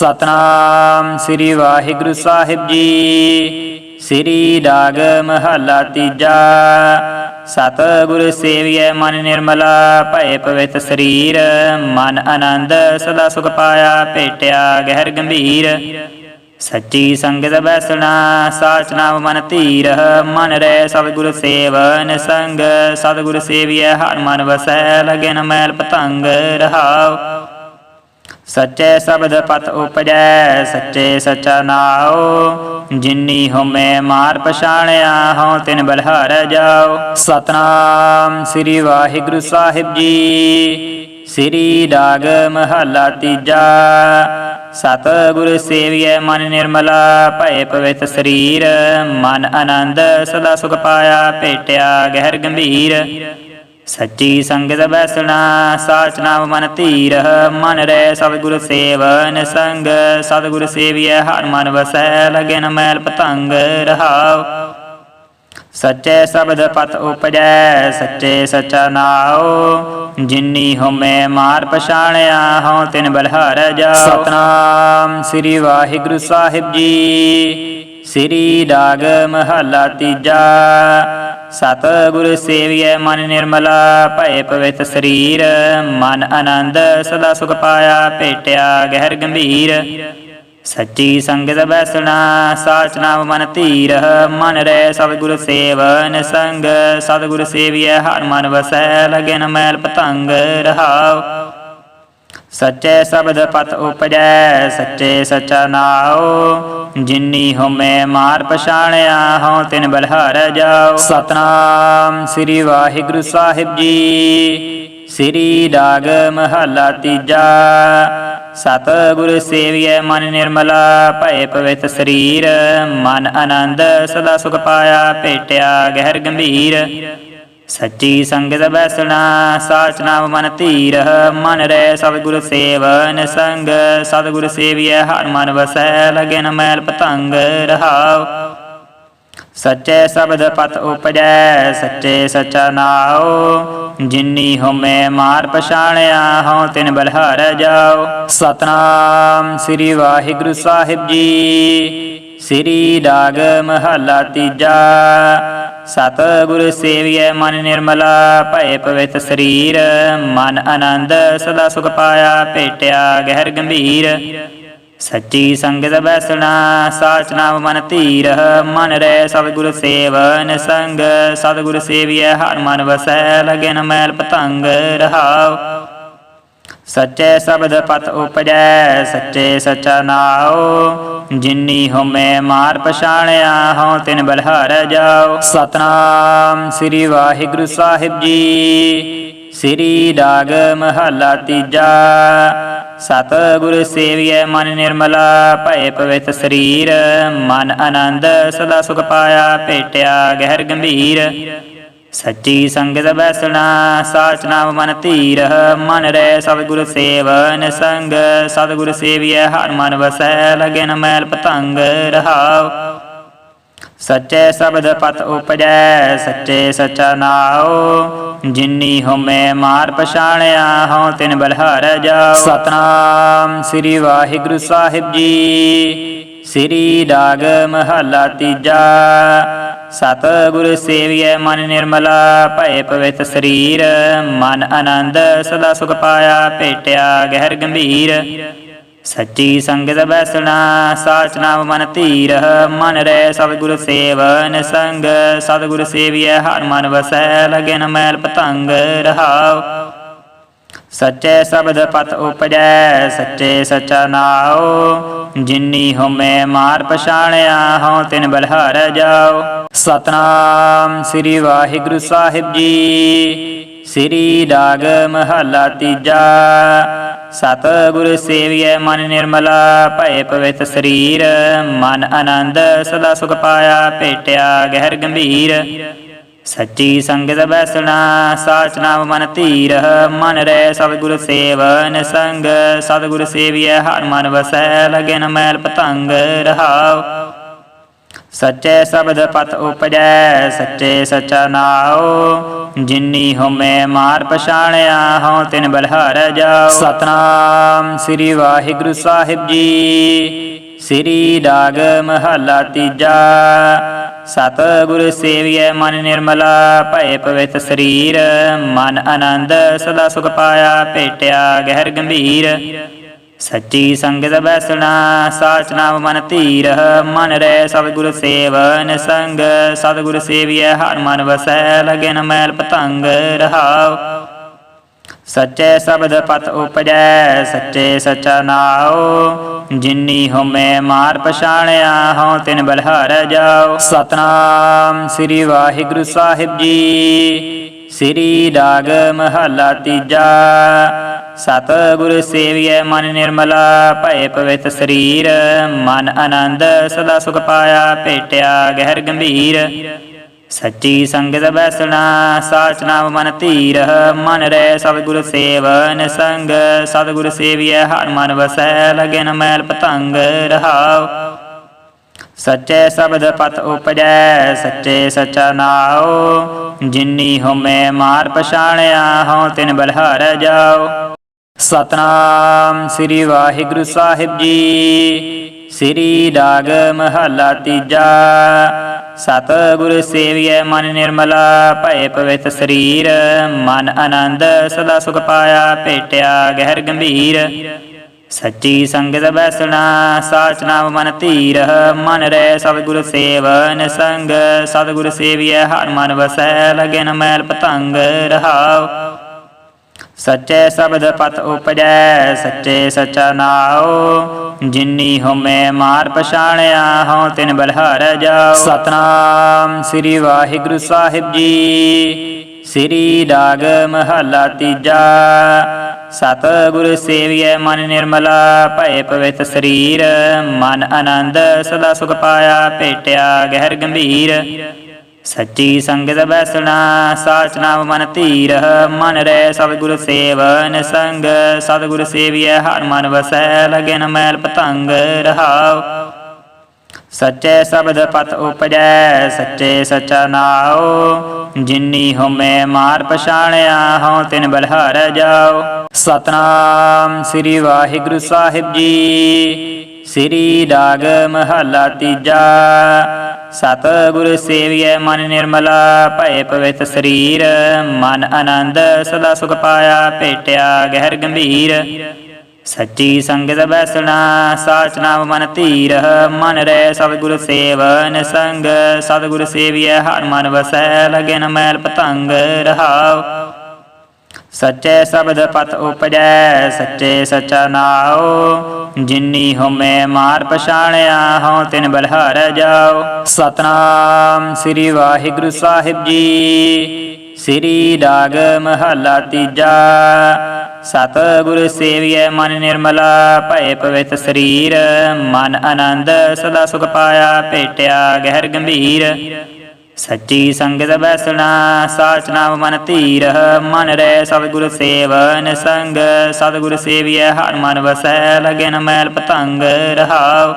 ਸਤਨਾਮ ਸ੍ਰੀ ਵਾਹਿਗੁਰੂ ਸਾਹਿਬ ਜੀ। ਸ੍ਰੀ ਰਾਗ ਮਹੱਲਾ ਤੀਜਾ। ਸਤ ਗੁਰ ਸੇਵੀਐ ਮਨ ਨਿਰਮਲਾ, ਭਏ ਪਵਿੱਤ ਸਰੀਰ। ਮਨ ਆਨੰਦ ਸਦਾ ਸੁਖ ਪਾਇਆ, ਭੇਟਿਆ ਗਹਿਰ ਗੰਭੀਰ। ਸੱਚੀ ਸੰਗਤ ਬੈਸਣਾ, ਸਾਚ ਨਾਮ ਮਨ ਧੀਰ। ਮਨ ਰਹਿ ਸਤਿਗੁਰ ਸੇਵਨ ਸੰਗ। ਸਤਿਗੁਰ ਸੇਵੀਐ ਹਰ ਮਨ ਵਸੈ, ਲਗਨ ਮੈਲ ਪਤੰਗ ਰਹਾਉ। ਸੱਚੇ ਸ਼ਬਦ ਪਤ ਉਪਜੈ, ਸੱਚੇ ਸਚਾ ਨਾਉ। ਜਿਨੀ ਹਉਮੈ ਮਾਰ ਪਛਾਣਿਆ, ਹਉ ਤਿਨ ਬਲਹਾਰ ਜਾਓ ਸਤਨਾਮ ਸ੍ਰੀ ਵਾਹਿਗੁਰੂ ਸਾਹਿਬ ਜੀ। ਸ੍ਰੀ ਰਾਗ ਮਹੱਲਾ ਤੀਜਾ। ਸਤ ਗੁਰ ਸੇਵੀਐ ਮਨ ਨਿਰਮਲਾ, ਭਏ ਪਵਿੱਤ ਸਰੀਰ। ਮਨ ਆਨੰਦ ਸਦਾ ਸੁਖ ਪਾਇਆ, ਭੇਟਿਆ ਗਹਿਰ ਗੰਭੀਰ। ਸੱਚੀ ਸੰਗਤ ਬੈਸਣਾ ਸਾਚ ਨਾਮ ਮਨ ਧੀਰ ਮਨ ਰਹਿ ਸਤਿਗੁਰ ਸੇਵਨ ਸੰਗ। ਸਤਿਗੁਰ ਸੇਵੀਐ, ਹਰ ਮਨ ਵਸੈ, ਲਗਨ ਮੈਲ ਪਤੰਗ ਰਹਾਉ। ਸੱਚੇ ਸ਼ਬਦ ਪਤ ਉਪਜੈ, ਸੱਚੇ ਸਚਾ ਨਾਉ। ਜਿਨੀ ਹਉਮੈ ਮਾਰ ਪਛਾਣਿਆ, ਹਉ ਤਿਨ ਬਲਹਾਰ ਜਾ ਸਤਨਾਮ ਸ੍ਰੀ ਵਾਹਿਗੁਰੂ ਸਾਹਿਬ ਜੀ। ਸ੍ਰੀ ਰਾਗ ਮਹੱਲਾ ਤੀਜਾ। ਸਤ ਗੁਰ ਸੇਵੀਐ ਮਨ ਨਿਰਮਲਾ, ਭਏ ਪਵਿੱਤ ਸਰੀਰ, ਮਨ ਆਨੰਦ ਸਦਾ ਸੁਖ ਪਾਇਆ, ਭੇਟਿਆ ਗਹਿਰ ਗੰਭੀਰ। ਸੱਚੀ ਸੰਗਤ ਬੈਸਣਾ, ਸਾਚ ਨਾਮ ਮਨ ਧੀਰ, ਮਨ ਰਹਿ ਸਤਿਗੁਰ ਸੇਵਨ ਸੰਗ। ਸਤਿਗੁਰ ਸੇਵੀਐ ਹਰ ਮਨ ਵਸੈ ਲਗਨ ਮੈਲ ਪਤੰਗ ਰਹਾਉ। ਸੱਚੇ ਸ਼ਬਦ ਪਤ ਉਪਜੈ, ਸੱਚੇ ਸਚਾ ਨਾਉ। ਜਿਨੀ ਹਉਮੈ ਮਾਰ ਪਛਾਣਿਆ, ਹਉ ਤਿਨ ਬਲਹਾਰ ਜਾਓ। ਸਤਨਾਮ ਸ੍ਰੀ ਵਾਹਿਗੁਰੂ ਸਾਹਿਬ ਜੀ। ਸ੍ਰੀ ਰਾਗ ਮਹੱਲਾ ਤੀਜਾ। ਸਤ ਗੁਰ ਸੇਵੀਐ ਮਨ ਨਿਰਮਲਾ, ਭਏ ਪਵਿੱਤ ਸਰੀਰ। ਮਨ ਆਨੰਦ ਸਦਾ ਸੁਖ ਪਾਇਆ, ਭੇਟਿਆ ਗਹਿਰ ਗੰਭੀਰ। ਸੱਚੀ ਸੰਗਤ ਬੈਸਣਾ ਸਾਚ ਨਾਮ ਮਨ ਧੀਰ, ਮਨ ਰਹਿ ਸਤਿਗੁਰ ਸੇਵਨ ਸੰਗ। ਸਤਿਗੁਰ ਸੇਵੀਐ, ਹਰ ਮਨ ਵਸੈ, ਲਗਨ ਮੈਲ ਪਤੰਗ ਰਹਾਉ। ਸੱਚੇ ਸ਼ਬਦ ਪਤ ਉਪਜੈ, ਸੱਚੇ ਸਚਾ ਨਾਉ। ਜਿਨੀ ਹਉਮੈ ਮਾਰ ਪਛਾਣਿਆ, ਹਉ ਤਿਨ ਬਲਹਾਰ ਜਾਓ ਸਤਨਾਮ ਸ੍ਰੀ ਵਾਹਿਗੁਰੂ ਸਾਹਿਬ ਜੀ। ਸ੍ਰੀ ਰਾਗ ਮਹਲਾ ਤੀਜਾ। ਸਤ ਗੁਰ ਸੇਵੀਐ ਮਨ ਨਿਰਮਲਾ, ਭਏ ਪਵਿੱਤ ਸਰੀਰ, ਮਨ ਆਨੰਦ ਸਦਾ ਸੁਖ ਪਾਇਆ, ਭੇਟਿਆ ਗਹਿਰ ਗੰਭੀਰ। ਸੱਚੀ ਸੰਗਤ ਬੈਸਣਾ ਸਾਚ ਨਾਮ ਮਨ ਧੀਰ, ਮਨ ਰਹਿ ਸਤਿਗੁਰ ਸੇਵਨ ਸੰਗ। ਸਤਿਗੁਰ ਸੇਵੀਐ, ਹਰ ਮਨ ਵਸੈ, ਲਗਨ ਮੈਲ ਪਤੰਗ ਰਹਾਉ। ਸੱਚੇ ਸ਼ਬਦ ਪਤ ਉਪਜੈ, ਸੱਚੇ ਸਚਾ ਨਾਉ। ਜਿਨੀ ਹਉਮੈ ਮਾਰ ਪਛਾਣਿਆ, ਹਉ ਤਿਨ ਬਲਹਾਰ ਜਾਓ। ਸਤਨਾਮ ਸ੍ਰੀ ਵਾਹਿਗੁਰੂ ਸਾਹਿਬ ਜੀ। ਸ੍ਰੀ ਰਾਗ ਮਹੱਲਾ ਤੀਜਾ। ਸਤ ਗੁਰ ਸੇਵੀਐ ਮਨ ਨਿਰਮਲਾ, ਭਏ ਪਵਿੱਤ ਸਰੀਰ। ਮਨ ਆਨੰਦ ਸਦਾ ਸੁਖ ਪਾਇਆ, ਭੇਟਿਆ ਗਹਿਰ ਗੰਭੀਰ। ਸੱਚੀ ਸੰਗਤ ਬੈਸਣਾ ਸਾਚ ਨਾਮ ਮਨ ਧੀਰ ਮਨ ਰਹਿ ਸਤਿਗੁਰ ਸੇਵਨ ਸੰਗ। ਸਤਿਗੁਰ ਸੇਵੀਐ, ਹਰ ਮਨ ਵਸੈ, ਲਗਨ ਮੈਲ ਪਤੰਗ ਰਹਾਉ। ਸੱਚੇ ਸ਼ਬਦ ਪਤ ਉਪਜੈ, ਸੱਚੇ ਸਚਾ ਨਾਉ। ਜਿਨੀ ਹਉਮੈ ਮਾਰ ਪਛਾਣਿਆ, ਹਉ ਤਿਨ ਬਲਹਾਰ ਜਾਓ ਸਤਨਾਮ ਸ੍ਰੀ ਵਾਹਿਗੁਰੂ ਸਾਹਿਬ ਜੀ। ਸ੍ਰੀ ਰਾਗ ਮਹੱਲਾ ਤੀਜਾ। ਸਤ ਗੁਰ ਸੇਵੀਐ ਮਨ ਨਿਰਮਲਾ, ਭਏ ਪਵਿੱਤ ਸਰੀਰ, ਮਨ ਆਨੰਦ ਸਦਾ ਸੁਖ ਪਾਇਆ, ਭੇਟਿਆ ਗਹਿਰ ਗੰਭੀਰ। ਸੱਚੀ ਸੰਗਤ ਬੈਸਣਾ, ਸਾਚ ਨਾਮ ਮਨ ਧੀਰ, ਮਨ ਰਹਿ ਸਤਿਗੁਰ ਸੇਵਨ ਸੰਗ। ਸਤਿਗੁਰ ਸੇਵੀਐ ਹਰ ਮਨ ਵਸੈ ਲਗਨ ਮੈਲ ਪਤੰਗ ਰਹਾਉ। ਸੱਚੇ ਸ਼ਬਦ ਪਤ ਉਪਜੈ, ਸੱਚੇ ਸਚਾ ਨਾਉ। ਜਿਨੀ ਹਉਮੈ ਮਾਰ ਪਛਾਣਿਆ, ਹਉ ਤਿਨ ਬਲਹਾਰ ਜਾਓ। ਸਤਨਾਮ ਸ੍ਰੀ ਵਾਹਿਗੁਰੂ ਸਾਹਿਬ ਜੀ। ਸ੍ਰੀ ਰਾਗ ਮਹੱਲਾ ਤੀਜਾ। ਸਤ ਗੁਰ ਸੇਵੀਐ ਮਨ ਨਿਰਮਲਾ, ਭਏ ਪਵਿੱਤ ਸਰੀਰ। ਮਨ ਆਨੰਦ ਸਦਾ ਸੁਖ ਪਾਇਆ, ਭੇਟਿਆ ਗਹਿਰ ਗੰਭੀਰ। ਸੱਚੀ ਸੰਗਤ ਬੈਸਣਾ, ਸਾਚ ਨਾਮ ਮਨ ਧੀਰ ਮਨ ਰਹਿ ਸਤਿਗੁਰ ਸੇਵਨ ਸੰਗ। ਸਤਿਗੁਰ ਸੇਵੀਐ, ਹਰ ਮਨ ਵਸੈ, ਲਗਨ ਮੈਲ ਪਤੰਗ ਰਹਾਉ। ਸੱਚੇ ਸ਼ਬਦ ਪਤ ਉਪਜੈ, ਸੱਚੇ ਸਚਾ ਨਾਉ। ਜਿਨੀ ਹੋਮੈ ਮਾਰ ਪਛਾਣਿਆ, ਹਉ ਤਿਨ ਬਲਹਾਰੈ ਜਾਓ ਸਤਨਾਮ ਸ੍ਰੀ ਵਾਹਿਗੁਰੂ ਸਾਹਿਬ ਜੀ। ਸ੍ਰੀ ਰਾਗ ਮਹੱਲਾ ਤੀਜਾ। ਸਤ ਗੁਰ ਸੇਵੀਐ ਮਨ ਨਿਰਮਲਾ, ਭਏ ਪਵਿੱਤ ਸਰੀਰ, ਮਨ ਆਨੰਦ ਸਦਾ ਸੁਖ ਪਾਇਆ, ਭੇਟਿਆ ਗਹਿਰ ਗੰਭੀਰ। ਸੱਚੀ ਸੰਗਤ ਬੈਸਣਾ ਸਾਚ ਨਾਮ ਮਨ ਧੀਰ, ਮਨ ਰਹਿ ਸਤਿਗੁਰ ਸੇਵਨ ਸੰਗ। ਸਤਿਗੁਰ ਸੇਵੀਐ, ਹਰ ਮਨ ਵਸੈ, ਲਗਨ ਮੈਲ ਪਤੰਗ ਰਹਾਉ। ਸੱਚੇ ਸ਼ਬਦ ਪਤ ਉਪਜੈ, ਸੱਚੇ ਸਚਾ ਨਾਉ। ਜਿਨੀ ਹੋਮੈ ਮਾਰ ਪਛਾਣਿਆ, ਹਉ ਤਿਨ ਬਲਹਾਰੈ ਜਾਓ। ਸਤਨਾਮ ਸ੍ਰੀ ਵਾਹਿਗੁਰੂ ਸਾਹਿਬ ਜੀ। ਸ੍ਰੀ ਰਾਗ ਮਹੱਲਾ ਤੀਜਾ। ਸਤ ਗੁਰ ਸੇਵੀਐ ਮਨ ਨਿਰਮਲਾ, ਭਏ ਪਵਿੱਤ ਸਰੀਰ। ਮਨ ਆਨੰਦ ਸਦਾ ਸੁਖ ਪਾਇਆ, ਭੇਟਿਆ ਗਹਿਰ ਗੰਭੀਰ। ਸੱਚੀ ਸੰਗਤ ਬੈਸਣਾ ਸਾਚ ਨਾਮ ਮਨ ਧੀਰ ਮਨ ਰਹਿ ਸਤਿਗੁਰ ਸੇਵਨ ਸੰਗ। ਸਤਿਗੁਰ ਸੇਵੀਐ, ਹਰ ਮਨ ਵਸੈ, ਲਗਨ ਮੈਲ ਪਤੰਗ ਰਹਾਉ। ਸੱਚੇ ਸ਼ਬਦ ਪਤ ਉਪਜੈ, ਸੱਚੇ ਸਚਾ ਨਾਉ। ਜਿਨੀ ਹੋਮੈ ਮਾਰ ਪਛਾਣਿਆ, ਹਉ ਤਿਨ ਬਲਹਾਰੈ ਜਾਓ ਸਤਨਾਮ ਸ੍ਰੀ ਵਾਹਿਗੁਰੂ ਸਾਹਿਬ ਜੀ। ਸ੍ਰੀ ਰਾਗ ਮਹਲਾ ਤੀਜਾ। ਸਤ ਗੁਰ ਸੇਵੀਐ ਮਨ ਨਿਰਮਲਾ, ਭਏ ਪਵਿੱਤ ਸਰੀਰ, ਮਨ ਆਨੰਦ ਸਦਾ ਸੁਖ ਪਾਇਆ, ਭੇਟਿਆ ਗਹਿਰ ਗੰਭੀਰ। ਸੱਚੀ ਸੰਗਤ ਬੈਸਣਾ, ਸਾਚ ਨਾਮ ਮਨ ਧੀਰ, ਮਨ ਰਹਿ ਸਤਿਗੁਰ ਸੇਵਨ ਸੰਗ। ਸਤਿਗੁਰ ਸੇਵੀਐ, ਹਰ ਮਨ ਵਸੈ, ਲਗਨ ਮੈਲ ਪਤੰਗ ਰਹਾਉ। ਸੱਚੇ ਸ਼ਬਦ ਪਤ ਉਪਜੈ, ਸੱਚੇ ਸਚਾ ਨਾਉ। ਜਿਨੀ ਹੋਮੈ ਮਾਰ ਪਛਾਣਿਆ, ਹਉ ਤਿਨ ਬਲਹਾਰੈ ਜਾਓ। ਸਤਨਾਮ ਸ੍ਰੀ ਵਾਹਿਗੁਰੂ ਸਾਹਿਬ ਜੀ। ਸ੍ਰੀ ਰਾਗ ਮਹੱਲਾ ਤੀਜਾ। ਸਤ ਗੁਰ ਸੇਵੀਐ ਮਨ ਨਿਰਮਲਾ, ਭਏ ਪਵਿੱਤ ਸਰੀਰ। ਮਨ ਆਨੰਦ ਸਦਾ ਸੁਖ ਪਾਇਆ, ਭੇਟਿਆ ਗਹਿਰ ਗੰਭੀਰ। ਸੱਚੀ ਸੰਗਤ ਬੈਸਣਾ, ਸਾਚ ਨਾਮ ਮਨ ਧੀਰ, ਮਨ ਰਹਿ ਸਤਿਗੁਰ ਸੇਵਨ ਸੰਗ। ਸਤਿਗੁਰ ਸੇਵੀਐ, ਹਰ ਮਨ ਵਸੈ, ਲਗਨ ਮੈਲ ਪਤੰਗ ਰਹਾਉ। ਸੱਚੇ ਸ਼ਬਦ ਪਤ ਉਪਜੈ, ਸੱਚੇ ਸਚਾ ਨਾਉ। ਜਿਨੀ ਹੋਮੈ ਮਾਰ ਪਛਾਣਿਆ, ਹਉ ਤਿਨ ਬਲਹਾਰੈ ਜਾਓ ਸਤਨਾਮ ਸ੍ਰੀ ਵਾਹਿਗੁਰੂ ਸਾਹਿਬ ਜੀ। ਸ੍ਰੀ ਰਾਗ ਮਹੱਲਾ ਤੀਜਾ। ਸਤ ਗੁਰ ਸੇਵੀਐ ਮਨ ਨਿਰਮਲਾ, ਭਏ ਪਵਿੱਤ ਸਰੀਰ, ਮਨ ਆਨੰਦ ਸਦਾ ਸੁਖ ਪਾਇਆ, ਭੇਟਿਆ ਗਹਿਰ ਗੰਭੀਰ। ਸੱਚੀ ਸੰਗਤ ਬੈਸਣਾ, ਸਾਚ ਨਾਮ ਮਨ ਧੀਰ, ਮਨ ਰਹਿ ਸਤਿਗੁਰ ਸੇਵਨ ਸੰਗ। ਸਤਿਗੁਰ ਸੇਵੀਐ ਹਰ ਮਨ ਵਸੈ, ਲਗਨ ਮੈਲ ਪਤੰਗ ਰਹਾਉ। ਸੱਚੇ ਸ਼ਬਦ ਪਤ ਉਪਜੈ, ਸੱਚੇ ਸਚਾ ਨਾਉ। ਜਿਨੀ ਹੋਮੈ ਮਾਰ ਪਛਾਣਿਆ, ਹਉ ਤਿਨ ਬਲਹਾਰੈ ਜਾਓ। ਸਤਨਾਮ ਸ੍ਰੀ ਵਾਹਿਗੁਰੂ ਸਾਹਿਬ ਜੀ। ਸ੍ਰੀ ਰਾਗ ਮਹੱਲਾ ਤੀਜਾ। ਸਤ ਗੁਰ ਸੇਵੀਐ ਮਨ ਨਿਰਮਲਾ, ਭਏ ਪਵਿੱਤ ਸਰੀਰ। ਮਨ ਆਨੰਦ ਸਦਾ ਸੁਖ ਪਾਇਆ, ਭੇਟਿਆ ਗਹਿਰ ਗੰਭੀਰ। ਸੱਚੀ ਸੰਗਤ ਬੈਸਣਾ ਸਾਚ ਨਾਮ ਮਨ ਧੀਰ ਮਨ ਰਹਿ ਸਤਿਗੁਰ ਸੇਵਨ ਸੰਗ। ਸਤਿਗੁਰ ਸੇਵੀਐ ਹਰ ਮਨ ਵਸੈ ਲਗਨ ਮੈਲ ਪਤੰਗ ਰਹਾਉ।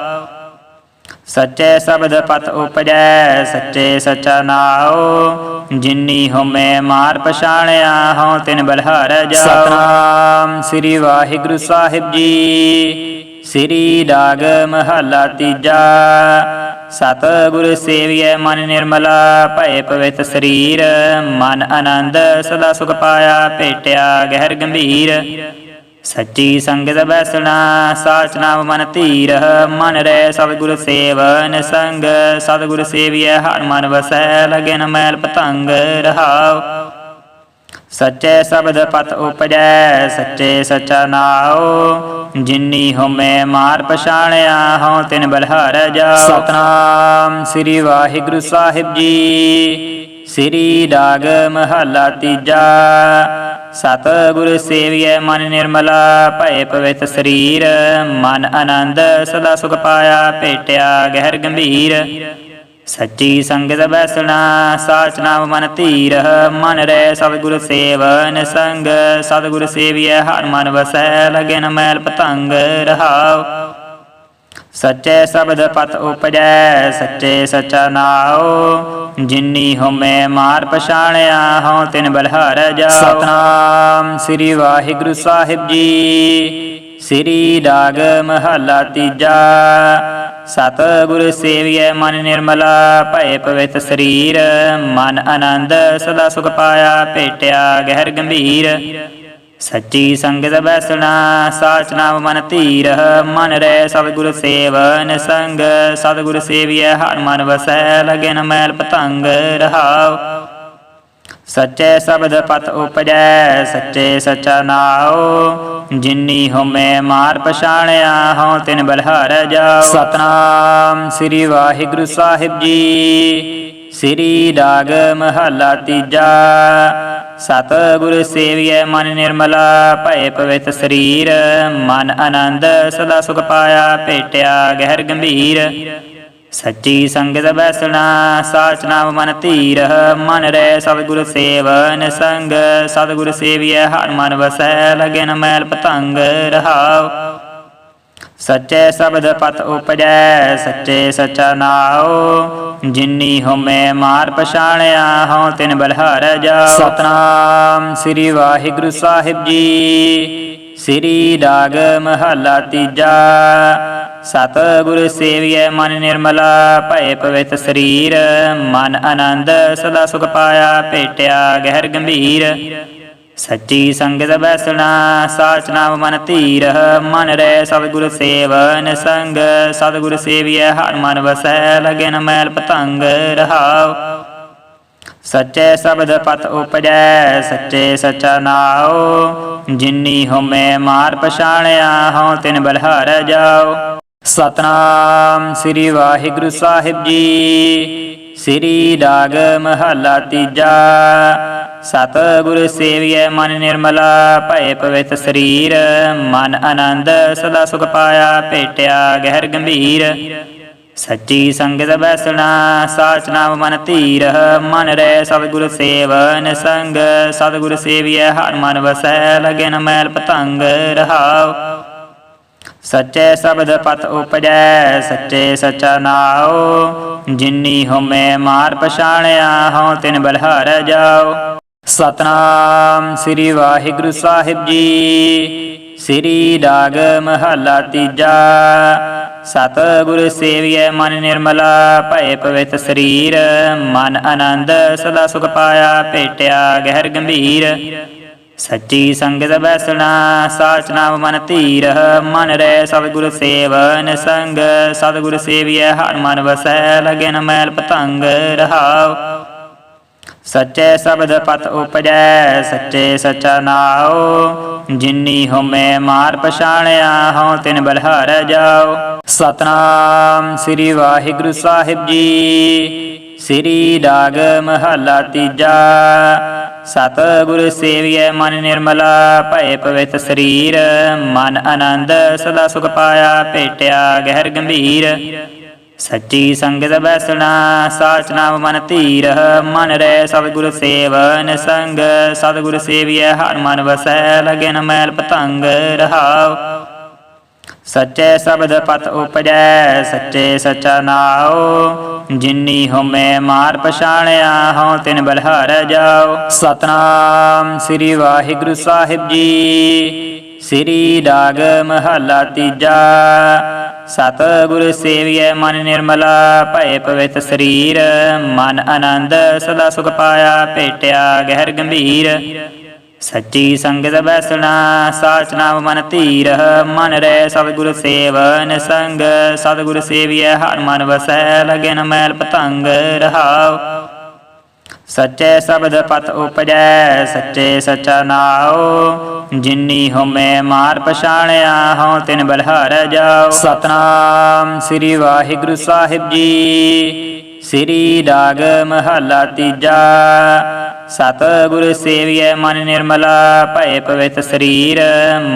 ਸੱਚੇ ਸ਼ਬਦ ਪਤ ਉਪਜੈ ਸੱਚੇ ਸਚਾ ਨਾਉ। ਜਿਨੀ ਹੋਮੈ ਮਾਰ ਪਛਾਣਿਆ ਹਉ ਤਿਨ ਬਲਹਾਰੈ ਜਾਓ ਸਤਨਾਮ। ਸ੍ਰੀ ਵਾਹਿਗੁਰੂ ਸਾਹਿਬ ਜੀ। ਸ੍ਰੀ ਰਾਗ ਮਹੱਲਾ ਤੀਜਾ। ਸਤ ਗੁਰ ਸੇਵੀਐ ਮਨ ਨਿਰਮਲਾ, ਭਏ ਪਵਿੱਤ ਸਰੀਰ, ਮਨ ਆਨੰਦ ਸਦਾ ਸੁਖ ਪਾਇਆ, ਭੇਟਿਆ ਗਹਿਰ ਗੰਭੀਰ। ਸੱਚੀ ਸੰਗਤ ਬੈਸਣਾ ਸਾਚ ਨਾਮ ਮਨ ਧੀਰ, ਮਨ ਰਹਿ ਸਤਿਗੁਰ ਸੇਵਨ ਸੰਗ। ਸਤਿਗੁਰ ਸੇਵੀਐ, ਹਰ ਮਨ ਵਸੈ, ਲਗਨ ਮੈਲ ਪਤੰਗ ਰਹਾਉ। ਸੱਚੇ ਸ਼ਬਦ ਪਤ ਉਪਜੈ, ਸੱਚੇ ਸਚਾ ਨਾਉ। ਜਿਨੀ ਹੋਮੈ ਮਾਰ ਪਛਾਣਿਆ ਹਉ ਤਿਨ ਬਲਹਾਰੈ ਜਾਓ। ਸਤਨਾਮ ਸ੍ਰੀ ਵਾਹਿਗੁਰੂ ਸਾਹਿਬ ਜੀ। ਸ੍ਰੀ ਰਾਗ ਮਹੱਲਾ ਤੀਜਾ। ਸਤ ਗੁਰ ਸੇਵੀਐ ਮਨ ਨਿਰਮਲਾ ਭਏ ਪਵਿੱਤ ਸਰੀਰ। ਮਨ ਆਨੰਦ ਸਦਾ ਸੁਖ ਪਾਇਆ ਭੇਟਿਆ ਗਹਿਰ ਗੰਭੀਰ। ਸੱਚੀ ਸੰਗਤ ਬੈਸਣਾ ਸਾਚ ਨਾਮ ਮਨ ਧੀਰ ਮਨ ਰਹਿ ਸਤਿਗੁਰ ਸੇਵਨ ਸੰਗ। ਸਤਿਗੁਰ ਸੇਵੀਐ, ਹਰ ਮਨ ਵਸੈ, ਲਗਨ ਮੈਲ ਪਤੰਗ ਰਹਾਉ। ਸੱਚੇ ਸ਼ਬਦ ਪਤ ਉਪਜੈ, ਸੱਚੇ ਸਚਾ ਨਾਉ। ਜਿਨੀ ਹੋਮੈ ਮਾਰ ਪਛਾਣਿਆ, ਹਉ ਤਿਨ ਬਲਹਾਰ ਜਾਓ ਸਤਨਾਮ ਸ੍ਰੀ ਵਾਹਿਗੁਰੂ ਸਾਹਿਬ ਜੀ। ਸ੍ਰੀ ਰਾਗ ਮਹੱਲਾ ਤੀਜਾ। ਸਤ ਗੁਰ ਸੇਵੀਐ ਮਨ ਨਿਰਮਲਾ, ਭਏ ਪਵਿੱਤ ਸਰੀਰ, ਮਨ ਆਨੰਦ ਸਦਾ ਸੁਖ ਪਾਇਆ, ਭੇਟਿਆ ਗਹਿਰ ਗੰਭੀਰ। ਸੱਚੀ ਸੰਗਤ ਬੈਸਣਾ, ਸਾਚ ਨਾਮ ਮਨ ਧੀਰ, ਮਨ ਰਹਿ ਸਭ ਸੇਵਨ ਸੰਗ। ਸਤਿਗੁਰ ਸੇਵੀਐ ਹਰ ਮਨ ਵਸੈ ਲਗੇ ਨ ਮੈਲ ਪਤੰਗ ਰਹਾਉ। ਸੱਚੇ ਸ਼ਬਦ ਪਤ ਉਪਜੈ, ਸੱਚੇ ਸਚਾ ਨਾਉ। ਜਿਨੀ ਹੋਮੈ ਮਾਰ ਪਛਾਣਿਆ ਹਉ ਤਿਨ ਬਲਹਾਰ ਜਾਓ। ਸਤਨਾਮ ਸ੍ਰੀ ਵਾਹਿਗੁਰੂ ਸਾਹਿਬ ਜੀ। ਸ੍ਰੀ ਰਾਗ ਮਹੱਲਾ ਤੀਜਾ। ਸਤ ਗੁਰ ਸੇਵੀਐ ਮਨ ਨਿਰਮਲਾ, ਭਏ ਪਵਿੱਤ ਸਰੀਰ। ਮਨ ਆਨੰਦ ਸਦਾ ਸੁਖ ਪਾਇਆ, ਭੇਟਿਆ ਗਹਿਰ ਗੰਭੀਰ। ਸੱਚੀ ਸੰਗਤ ਬੈਸਣਾ ਸਾਚ ਨਾਮ ਮਨ ਧੀਰ ਮਨ ਰਹਿ ਸਤਿਗੁਰ ਸੇਵਨ ਸੰਗ। ਸਤਿਗੁਰ ਸੇਵੀਐ, ਹਰ ਮਨ ਵਸੈ ਲਗੇ ਮੈਲ ਪਤੰਗ ਰਹਾਉ। ਸੱਚੇ ਸ਼ਬਦ ਪਤ ਉਪਜੈ, ਸੱਚੇ ਸਚਾ ਨਾਉ। ਜਿਨੀ ਹੋਮੈ ਮਾਰ ਪਛਾਣਿਆ, ਹਉ ਤਿਨ ਬਲਹਾਰ ਜਾ ਸਤਨਾਮ ਸ੍ਰੀ ਵਾਹਿਗੁਰੂ ਸਾਹਿਬ ਜੀ। ਸ੍ਰੀ ਰਾਗ ਮਹੱਲਾ ਤੀਜਾ। ਸਤ ਗੁਰ ਸੇਵੀਐ ਮਨ ਨਿਰਮਲਾ, ਭਏ ਪਵਿੱਤ ਸਰੀਰ, ਮਨ ਆਨੰਦ ਸਦਾ ਸੁਖ ਪਾਇਆ, ਭੇਟਿਆ ਗਹਿਰ ਗੰਭੀਰ। ਸੱਚੀ ਸੰਗਤ ਬੈਸਣਾ, ਸਾਚ ਨਾਮ ਮਨ ਧੀਰ, ਮਨ ਰਹਿ ਸਭ ਸੇਵਨ ਸੰਗ। ਸਤਿਗੁਰ ਸੇਵੀਐ, ਹਰ ਮਨ ਵਸੈ, ਲਗੇ ਨ ਮੈਲ ਪਤੰਗ ਰਹਾਉ। ਸੱਚੇ ਸ਼ਬਦ ਪਤ ਉਪਜੈ, ਸੱਚੇ ਸਚਾ ਨਾਉ। ਜਿਨੀ ਹੋਮੈ ਮਾਰ ਪਛਾਣਿਆ, ਹਉ ਤਿਨ ਬਲਹਾਰ ਜਾਓ। ਸਤਨਾਮ ਸ੍ਰੀ ਵਾਹਿਗੁਰੂ ਸਾਹਿਬ ਜੀ। ਸ੍ਰੀ ਰਾਗ ਮਹੱਲਾ ਤੀਜਾ। ਸਤ ਗੁਰ ਸੇਵੀਐ ਮਨ ਨਿਰਮਲਾ, ਭਏ ਪਵਿੱਤ ਸਰੀਰ। ਮਨ ਆਨੰਦ ਸਦਾ ਸੁਖ ਪਾਇਆ, ਭੇਟਿਆ ਗਹਿਰ ਗੰਭੀਰ। ਸੱਚੀ ਸੰਗਤ ਬੈਸਣਾ, ਸਾਚ ਨਾਮ ਮਨ ਧੀਰ ਮਨ ਰਹਿ ਸਤਿਗੁਰ ਸੇਵਨ ਸੰਗ। ਸਤਿਗੁਰ ਗੁਰ ਹਰ ਮਨ ਵਸੈ ਲਗੇ ਨ ਮੈਲ ਪਤੰਗ ਰਹਾਉ। ਸੱਚੇ ਸ਼ਬਦ ਪਤ ਉਪਜੈ, ਸੱਚੇ ਸਚਾ ਨਾਉ। ਜਿਨੀ ਹੋਮੈ ਮਾਰ ਪਛਾਣਿਆ, ਹਉ ਤਿਨ ਬਲਹਾਰ ਜਾਓ ਸਤਨਾਮ ਸ੍ਰੀ ਵਾਹਿਗੁਰੂ ਸਾਹਿਬ ਜੀ। ਸ੍ਰੀ ਰਾਗ ਮਹੱਲਾ ਤੀਜਾ। ਸਤ ਗੁਰ ਸੇਵੀਐ ਮਨ ਨਿਰਮਲਾ, ਭਏ ਪਵਿੱਤ ਸਰੀਰ। ਮਨ ਆਨੰਦ ਸਦਾ ਸੁਖ ਪਾਇਆ, ਭੇਟਿਆ ਗਹਿਰ ਗੰਭੀਰ। ਸੱਚੀ ਸੰਗਤ ਬੈਸਣਾ, ਸਾਚ ਨਾਮ ਮਨ ਧੀਰ। ਮਨ ਰਹਿ ਸਤਿਗੁਰ ਸੇਵਨ ਸੰਗ। ਸਤ ਗੁਰ ਸੇਵੀਐ, ਹਰ ਮਨ ਵਸੈ ਲਗੇ ਮੈਲ ਪਤੰਗ ਰਹਾਉ। ਸੱਚੇ ਸ਼ਬਦ ਪਤ ਉਪਜੈ, ਸੱਚੇ ਸਚਾ ਨਾਉ। ਜਿਨੀ ਹੋਮੈ ਮਾਰ ਪਛਾਣਿਆ, ਹਉ ਤਿਨ ਬਲਹਾਰ ਜਾਓ ਸਤਨਾਮ ਸ੍ਰੀ ਵਾਹਿਗੁਰੂ ਸਾਹਿਬ ਜੀ। ਸ੍ਰੀ ਰਾਗ ਮਹੱਲਾ ਤੀਜਾ। ਸਤ ਗੁਰ ਸੇਵੀਐ ਮਨ ਨਿਰਮਲਾ, ਭਏ ਪਵਿੱਤ ਸਰੀਰ। ਮਨ ਆਨੰਦ ਸਦਾ ਸੁਖ ਪਾਇਆ, ਭੇਟਿਆ ਗਹਿਰ ਗੰਭੀਰ। ਸੱਚੀ ਸੰਗਤ ਬੈਸਣਾ, ਸਾਚ ਨਾਮ ਮਨ ਧੀਰ, ਮਨ ਰਹਿ ਸਭ ਸੇਵਨ ਸੰਗ। ਸਤਿਗੁਰ ਗੁਰ ਹਰ ਮਨ ਵਸੈ, ਲਗਨ ਮੈਲ ਪਤੰਗ ਰਹਾਉ। ਸੱਚੇ ਸ਼ਬਦ ਪਤ ਉਪਜੈ, ਸੱਚੇ ਸਚਾ ਨਾਉ। ਜਿਨੀ ਹੋਮੈ ਮਾਰ ਪਛਾਣਿਆ, ਹਉ ਤਿਨ ਬਲਹਾਰ ਜਾਓ ਸਤਨਾਮ ਸ੍ਰੀ ਵਾਹਿਗੁਰੂ ਸਾਹਿਬ ਜੀ। ਸ੍ਰੀ ਰਾਗ ਮਹੱਲਾ ਤੀਜਾ। ਸਤ ਗੁਰ ਸੇਵੀਐ ਮਨ ਨਿਰਮਲਾ, ਭਏ ਪਵਿੱਤ ਸਰੀਰ, ਮਨ ਆਨੰਦ ਸਦਾ ਸੁਖ ਪਾਇਆ, ਭੇਟਿਆ ਗਹਿਰ ਗੰਭੀਰ। ਸੱਚੀ ਸੰਗਤ ਬੈਸਣਾ ਸਾਚ ਨਾਮ ਮਨ ਧੀਰ, ਮਨ ਰਹਿ ਸਭ ਸੇਵਨ ਸੰਗ। ਸਤ ਗੁਰ ਸੇਵੀਐ ਹਰ ਮਨ ਵਸੈ, ਲਗਨ ਮੈਲ ਪਤੰਗ ਰਹਾਉ। ਸੱਚੇ ਸ਼ਬਦ ਪਤ ਉਪਜੈ, ਸੱਚੇ ਸਚਾ ਨਾਉ। ਜਿਨੀ ਹੋਮੈ ਮਾਰ ਪਛਾਣਿਆ ਹਉ ਤਿਨ ਬਲਹਾਰ ਜਾਓ। ਸਤਨਾਮ ਸ੍ਰੀ ਵਾਹਿਗੁਰੂ ਸਾਹਿਬ ਜੀ। ਸ੍ਰੀ ਰਾਗ ਮਹੱਲਾ ਤੀਜਾ। ਸਤ ਗੁਰ ਸੇਵੀਐ ਮਨ ਨਿਰਮਲਾ, ਭਏ ਪਵਿੱਤ ਸਰੀਰ।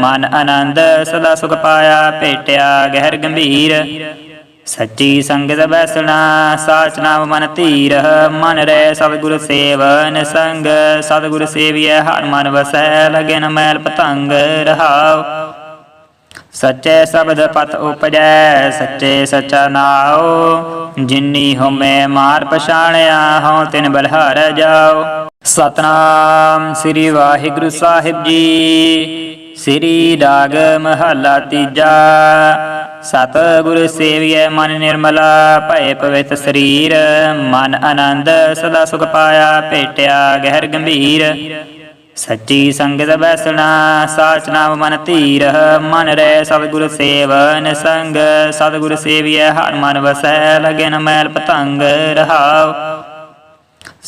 ਮਨ ਆਨੰਦ ਸਦਾ ਸੁਖ ਪਾਇਆ, ਭੇਟਿਆ ਗਹਿਰ ਗੰਭੀਰ। ਸੱਚੀ ਸੰਗਤ ਬੈਸਣਾ ਸਾਚ ਨਾਮ ਮਨ ਧੀਰ ਮਨ ਰਹਿ ਸਭ ਗੁਰ ਸੇਵਨ ਸੰਗ। ਸਤ ਸੇਵੀਐ, ਹਰ ਮਨ ਵਸੈ ਲਗੇ ਨ ਮੈਲ ਪਤੰਗ ਰਹਾਉ। ਸੱਚੇ ਸ਼ਬਦ ਪਤ ਉਪਜੈ, ਸੱਚੇ ਸਚਾ ਨਾਉ। ਜਿਨੀ ਹਉਮੈ ਮਾਰ ਪਛਾਣਿਆ, ਹਉ ਤਿਨ ਬਲਹਾਰ ਜਾਓ ਸਤਨਾਮ ਸ੍ਰੀ ਵਾਹਿਗੁਰੂ ਸਾਹਿਬ ਜੀ। ਸ੍ਰੀ ਰਾਗ ਮਹਲਾ ਤੀਜਾ। ਸਤ ਗੁਰ ਸੇਵੀਐ ਮਨ ਨਿਰਮਲਾ, ਭਏ ਪਵਿੱਤ ਸਰੀਰ, ਮਨ ਆਨੰਦ ਸਦਾ ਸੁਖ ਪਾਇਆ, ਭੇਟਿਆ ਗਹਿਰ ਗੰਭੀਰ। ਸੱਚੀ ਸੰਗਤ ਬੈਸਣਾ ਸਾਚ ਨਾਮ ਮਨ ਧੀਰ, ਮਨ ਰਹਿ ਸਤਿਗੁਰ ਸੇਵਨ ਸੰਗ। ਸਤਿਗੁਰ ਸੇਵੀਐ ਹਰ ਮਨ ਵਸੈ ਲਗੇ ਨ ਮੈਲ ਪਤੰਗ ਰਹਾਉ।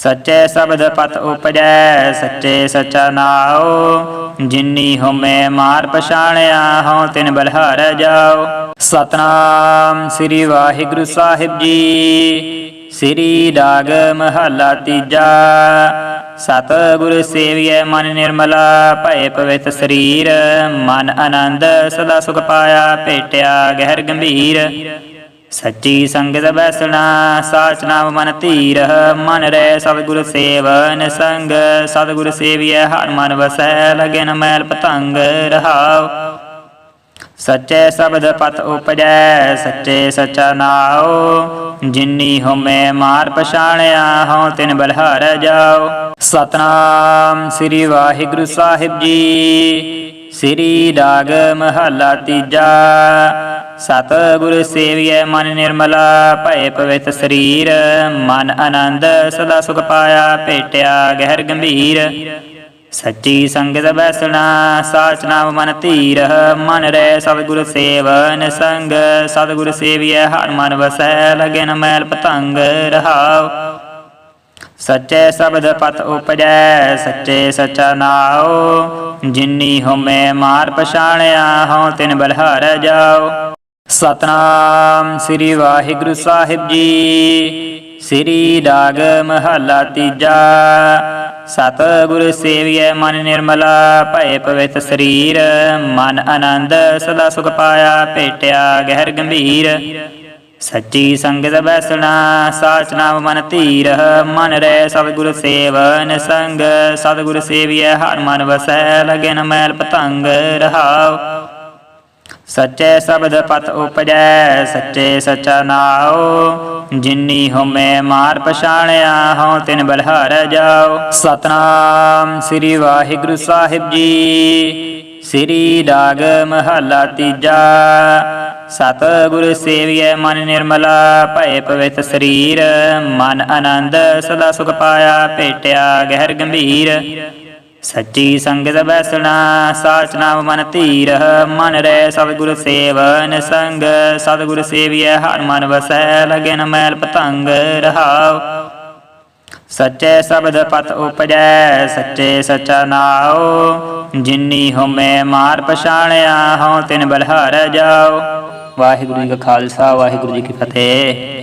ਸੱਚੇ ਸ਼ਬਦ ਪਤ ਉਪਜੈ, ਸੱਚੇ ਸਚਾ ਨਾਉ। ਜਿਨੀ ਹਉਮੈ ਮਾਰ ਪਛਾਣਿਆ, ਹਉ ਤਿਨ ਬਲਹਾਰ ਜਾਓ ਸਤਨਾਮ ਸ੍ਰੀ ਵਾਹਿਗੁਰੂ ਸਾਹਿਬ ਜੀ। ਸ੍ਰੀ ਰਾਗ ਮਹੱਲਾ ਤੀਜਾ। ਸਤ ਗੁਰ ਸੇਵੀਐ ਮਨ ਨਿਰਮਲਾ, ਭਏ ਪਵਿੱਤ ਸਰੀਰ। ਮਨ ਆਨੰਦ ਸਦਾ ਸੁਖ ਪਾਇਆ, ਭੇਟਿਆ ਗਹਿਰ ਗੰਭੀਰ। ਸੱਚੀ ਸੰਗਤ ਬੈਸਣਾ ਸਾਚ ਨਾਮ ਮਨ ਧੀਰ ਮਨ ਰਹਿ ਸਤਿਗੁਰ ਸੇਵਨ ਸੰਗ। ਸਤਿਗੁਰ ਸੇਵੀਐ, ਹਰ ਮਨ ਵਸੈ ਲਗੇ ਨ ਮੈਲ ਪਤੰਗ ਰਹਾਉ। ਸੱਚੇ ਸ਼ਬਦ ਪਤ ਉਪਜੈ, ਸੱਚੇ ਸਚਾ ਨਾਉ। ਜਿਨੀ ਹਉਮੈ ਮਾਰ ਪਛਾਣਿਆ, ਹਉ ਤਿਨ ਬਲਹਾਰ ਜਾਓ ਸਤਨਾਮ ਸ੍ਰੀ ਵਾਹਿਗੁਰੂ ਸਾਹਿਬ ਜੀ। ਸ੍ਰੀ ਰਾਗ ਮਹਲਾ ਤੀਜਾ। ਸਤ ਗੁਰ ਸੇਵੀਐ ਮਨ ਨਿਰਮਲਾ, ਭਏ ਪਵਿੱਤ ਸਰੀਰ। ਮਨ ਆਨੰਦ ਸਦਾ ਸੁਖ ਪਾਇਆ, ਭੇਟਿਆ ਗਹਿਰ ਗੰਭੀਰ। ਸੱਚੀ ਸੰਗਤ ਬੈਸਣਾ, ਸਾਚ ਨਾਮ ਮਨ ਧੀਰ। ਮਨ ਰਹਿ ਸਤਿਗੁਰ ਸੇਵਨ ਸੰਗ। ਸਤਿਗੁਰ ਸੇਵੀਐ, ਹਰ ਮਨ ਵਸੈ, ਲਗੇ ਨ ਮੈਲ ਪਤੰਗ ਰਹਾਉ। ਸੱਚੇ ਸ਼ਬਦ ਪਤ ਉਪਜੈ, ਸੱਚੇ ਸਚਾ ਨਾਉ। ਜਿਨੀ ਹਉਮੈ ਮਾਰ ਪਛਾਣਿਆ, ਹਉ ਤਿਨ ਬਲਹਾਰ ਜਾਓ ਸਤਨਾਮ ਸ੍ਰੀ ਵਾਹਿਗੁਰੂ ਸਾਹਿਬ ਜੀ। ਸ੍ਰੀ ਰਾਗ ਮਹੱਲਾ ਤੀਜਾ। ਸਤ ਗੁਰ ਸੇਵੀਐ ਮਨ ਨਿਰਮਲਾ, ਭਏ ਪਵਿੱਤ ਸਰੀਰ। ਮਨ ਆਨੰਦ ਸਦਾ ਸੁਖ ਪਾਇਆ, ਭੇਟਿਆ ਗਹਿਰ ਗੰਭੀਰ। ਸੱਚੀ ਸੰਗਤ ਬੈਸਣਾ, ਸਾਚ ਨਾਮ ਮਨ ਧੀਰ। ਮਨ ਰਹਿ ਸਤਿਗੁਰ ਸੇਵਨ ਸੰਗ। ਸਤਿਗੁਰ ਸੇਵੀਐ ਹਰ ਮਨ ਵਸੈ ਲਗੇ ਨ ਮੈਲ ਪਤੰਗ ਰਹਾਉ। ਸੱਚੇ ਸ਼ਬਦ ਪਤ ਉਪਜੈ, ਸੱਚੇ ਸਚਾ ਨਾਉ। ਜਿਨੀ ਹਉਮੈ ਮਾਰ ਪਛਾਣਿਆ, ਹਉ ਤਿਨ ਬਲਹਾਰ ਜਾਓ ਸਤਨਾਮ ਸ੍ਰੀ ਵਾਹਿਗੁਰੂ ਸਾਹਿਬ ਜੀ। ਸ੍ਰੀ ਰਾਗ ਮਹੱਲਾ ਤੀਜਾ। ਸਤ ਗੁਰ ਸੇਵੀਐ ਮਨ ਨਿਰਮਲਾ, ਭਏ ਪਵਿੱਤ ਸਰੀਰ। ਮਨ ਆਨੰਦ ਸਦਾ ਸੁਖ ਪਾਇਆ, ਭੇਟਿਆ ਗਹਿਰ ਗੰਭੀਰ। ਸੱਚੀ ਸੰਗਤ ਬੈਸਣਾ, ਸਾਚ ਨਾਮ ਮਨ ਧੀਰ ਮਨ ਰਹਿ ਸਤਿਗੁਰ ਸੇਵਨ ਸੰਗ। ਸਤਿਗੁਰ ਸੇਵੀਐ, ਹਰ ਮਨ ਵਸੈ ਲਗੇ ਨ ਮੈਲ ਪਤੰਗ ਰਹਾਉ। ਸੱਚੇ ਸ਼ਬਦ ਪਤ ਉਪਜੈ, ਸੱਚੇ ਸਚਾ ਨਾਉ। ਜਿਨੀ ਹਉਮੈ ਮਾਰ ਪਛਾਣਿਆ, ਹਉ ਤਿਨ ਬਲਹਾਰ ਜਾਓ ਵਾਹਿਗੁਰੂ ਜੀ ਕਾ ਖਾਲਸਾ, ਵਾਹਿਗੁਰੂ ਜੀ ਕੀ ਫਤਿਹ।